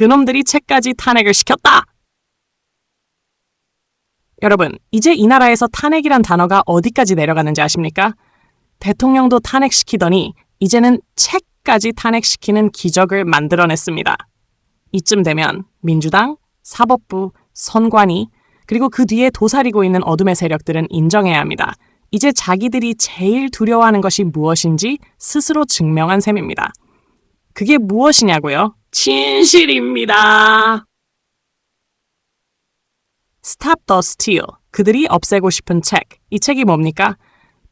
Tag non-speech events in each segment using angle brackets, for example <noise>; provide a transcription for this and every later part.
그놈들이 책까지 탄핵을 시켰다. 여러분, 이제 이 나라에서 탄핵이란 단어가 어디까지 내려가는지 아십니까? 대통령도 탄핵시키더니 이제는 책까지 탄핵시키는 기적을 만들어냈습니다. 이쯤 되면 민주당, 사법부, 선관위, 그리고 그 뒤에 도사리고 있는 어둠의 세력들은 인정해야 합니다. 이제 자기들이 제일 두려워하는 것이 무엇인지 스스로 증명한 셈입니다. 그게 무엇이냐고요? 진실입니다. Stop the Steal. 그들이 없애고 싶은 책. 이 책이 뭡니까?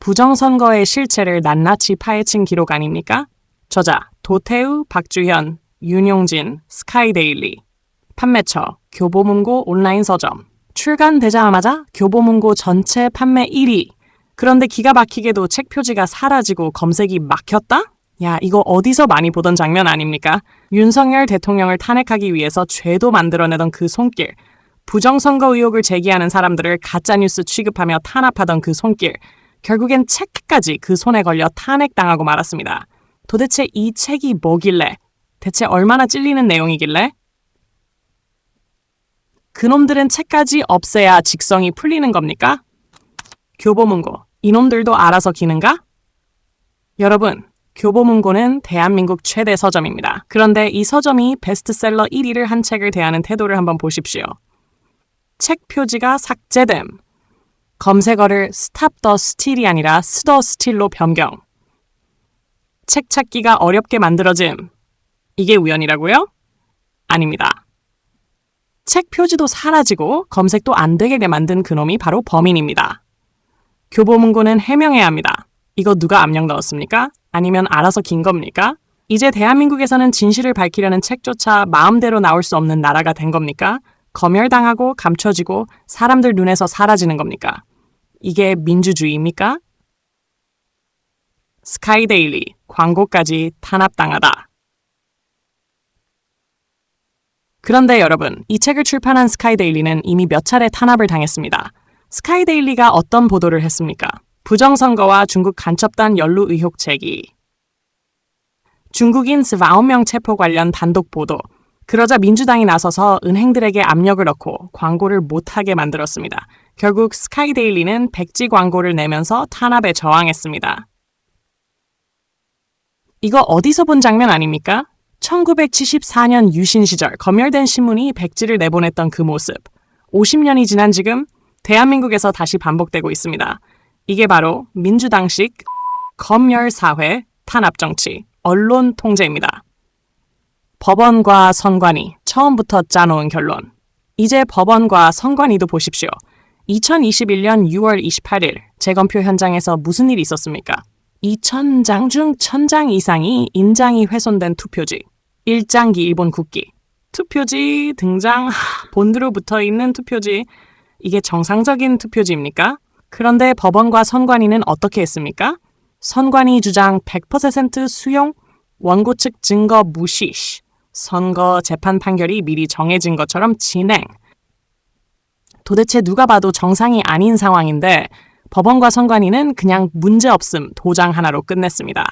부정선거의 실체를 낱낱이 파헤친 기록 아닙니까? 저자 도태우, 박주현, 윤용진, 스카이데일리. 판매처 교보문고 온라인 서점. 출간되자마자 교보문고 전체 판매 1위. 그런데 기가 막히게도 책 표지가 사라지고 검색이 막혔다? 야, 이거 어디서 많이 보던 장면 아닙니까? 윤석열 대통령을 탄핵하기 위해서 죄도 만들어내던 그 손길. 부정선거 의혹을 제기하는 사람들을 가짜뉴스 취급하며 탄압하던 그 손길. 결국엔 책까지 그 손에 걸려 탄핵당하고 말았습니다. 도대체 이 책이 뭐길래? 대체 얼마나 찔리는 내용이길래? 그놈들은 책까지 없애야 직성이 풀리는 겁니까? 교보문고, 이놈들도 알아서 기는가? 여러분, 교보문고는 대한민국 최대 서점입니다. 그런데 이 서점이 베스트셀러 1위를 한 책을 대하는 태도를 한번 보십시오. 책 표지가 삭제됨. 검색어를 Stop the Steal이 아니라 스더 스틸로 변경. 책 찾기가 어렵게 만들어짐. 이게 우연이라고요? 아닙니다. 책 표지도 사라지고 검색도 안 되게 만든 그놈이 바로 범인입니다. 교보문고는 해명해야 합니다. 이거 누가 압력 넣었습니까? 아니면 알아서 긴 겁니까? 이제 대한민국에서는 진실을 밝히려는 책조차 마음대로 나올 수 없는 나라가 된 겁니까? 검열당하고 감춰지고 사람들 눈에서 사라지는 겁니까? 이게 민주주의입니까? 스카이데일리 광고까지 탄압당하다. 그런데 여러분, 이 책을 출판한 스카이데일리는 이미 몇 차례 탄압을 당했습니다. 스카이데일리가 어떤 보도를 했습니까? 부정선거와 중국 간첩단 연루 의혹 제기. 중국인 29명 체포 관련 단독 보도. 그러자 민주당이 나서서 은행들에게 압력을 넣고 광고를 못하게 만들었습니다. 결국 스카이데일리는 백지 광고를 내면서 탄압에 저항했습니다. 이거 어디서 본 장면 아닙니까? 1974년 유신 시절 검열된 신문이 백지를 내보냈던 그 모습. 50년이 지난 지금 대한민국에서 다시 반복되고 있습니다. 이게 바로 민주당식 검열 사회 탄압 정치 언론 통제입니다. 법원과 선관위 처음부터 짜놓은 결론. 이제 법원과 선관위도 보십시오. 2021년 6월 28일 재검표 현장에서 무슨 일이 있었습니까? 2,000장 중 1,000장 이상이 인장이 훼손된 투표지. 1장기 일본 국기. 투표지 등장 하, <laughs> 본드로 붙어 있는 투표지. 이게 정상적인 투표지입니까? 그런데 법원과 선관위는 어떻게 했습니까? 선관위 주장 100% 수용, 원고 측 증거 무시, 선거 재판 판결이 미리 정해진 것처럼 진행. 도대체 누가 봐도 정상이 아닌 상황인데 법원과 선관위는 그냥 문제없음 도장 하나로 끝냈습니다.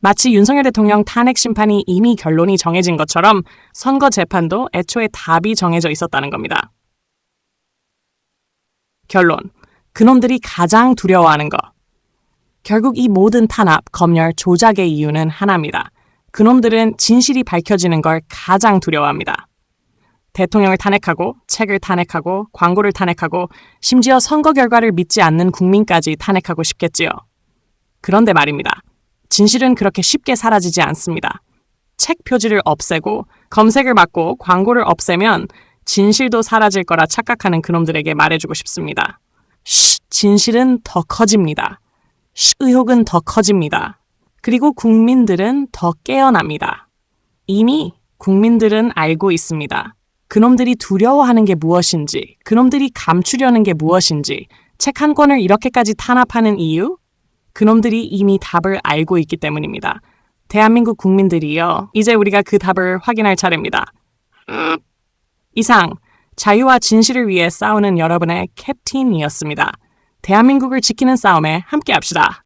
마치 윤석열 대통령 탄핵 심판이 이미 결론이 정해진 것처럼 선거 재판도 애초에 답이 정해져 있었다는 겁니다. 결론. 그놈들이 가장 두려워하는 것. 결국 이 모든 탄압, 검열, 조작의 이유는 하나입니다. 그놈들은 진실이 밝혀지는 걸 가장 두려워합니다. 대통령을 탄핵하고, 책을 탄핵하고, 광고를 탄핵하고, 심지어 선거 결과를 믿지 않는 국민까지 탄핵하고 싶겠지요. 그런데 말입니다. 진실은 그렇게 쉽게 사라지지 않습니다. 책 표지를 없애고, 검색을 막고, 광고를 없애면 진실도 사라질 거라 착각하는 그놈들에게 말해주고 싶습니다. 쉬, 진실은 더 커집니다. 쉬, 의혹은 더 커집니다. 그리고 국민들은 더 깨어납니다. 이미 국민들은 알고 있습니다. 그놈들이 두려워하는 게 무엇인지, 그놈들이 감추려는 게 무엇인지, 책 한 권을 이렇게까지 탄압하는 이유? 그놈들이 이미 답을 알고 있기 때문입니다. 대한민국 국민들이요. 이제 우리가 그 답을 확인할 차례입니다. 이상 자유와 진실을 위해 싸우는 여러분의 캡틴이었습니다. 대한민국을 지키는 싸움에 함께 합시다.